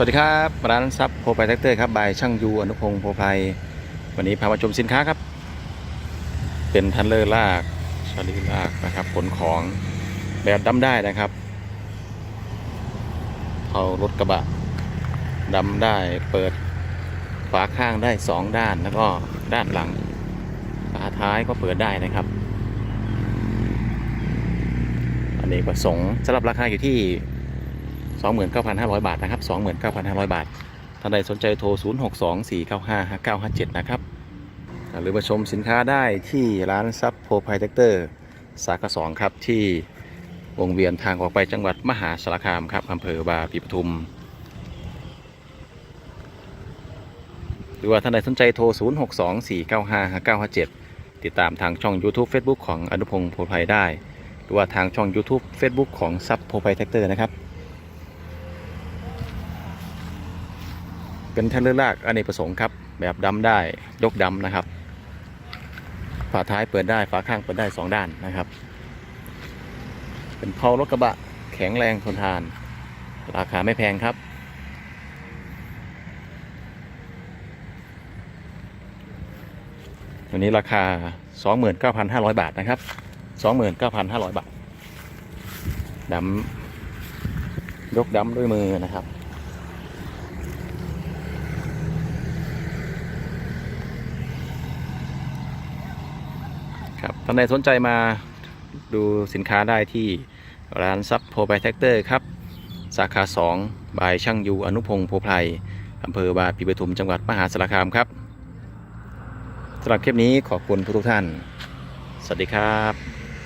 สวัสดีครับร้านซับโพไพแท็กเตอร์ครับบายช่างยูอนุพงศ์โพไพวันนี้พามาชมสินค้าครับ เป็นทันเลอร์ลากชาลีลากนะครับขนของแบบดำได้นะครับเอารถกระบะดำได้เปิดฝาข้างได้สองด้านแล้วก็ด้านหลังฝาท้ายก็เปิดได้นะครับ อันนี้ประสงค์สำหรับราคาอยู่ที่ 29,500 บาทนะครับ 29,500 บาท ท่านใดสนใจโทร 0624955957 นะครับหรือมาชมสินค้าได้ที่ร้านซับโพไพเทคเตอร์สาขา2ครับที่วงเวียนทางออกไปจังหวัดมหาสารคามครับอำเภอบาปีปทุม หรือว่าท่านใดสนใจโทร 0624955957 ติดตามทางช่อง YouTube Facebook ของอนุพงศ์โพไพได้ หรือว่าทางช่อง YouTube Facebook ของซับโพไพเทคเตอร์นะครับ เป็นเทเลอร์ลากอเนกประสงค์ครับ แบบดำได้ยกดำนะครับ ฝาท้ายเปิดได้ฝาข้างเปิดได้สองด้านนะครับ เป็นเพารถกระบะแข็งแรงทนทาน ราคาไม่แพงครับวันนี้ราคา 29,500 บาทนะครับ 29,500 บาทดำยกดำด้วยมือนะครับ ครับท่านใดสนใจมาดูสินค้าได้ที่ร้านซับโพไบแท็กเตอร์ครับ สาขา 2 บายช่างยูอนุพงศ์โพไพรอำเภอบาปีปทุมจังหวัดมหาสารคามครับสำหรับคลิปนี้ขอบคุณทุกท่าน สวัสดีครับ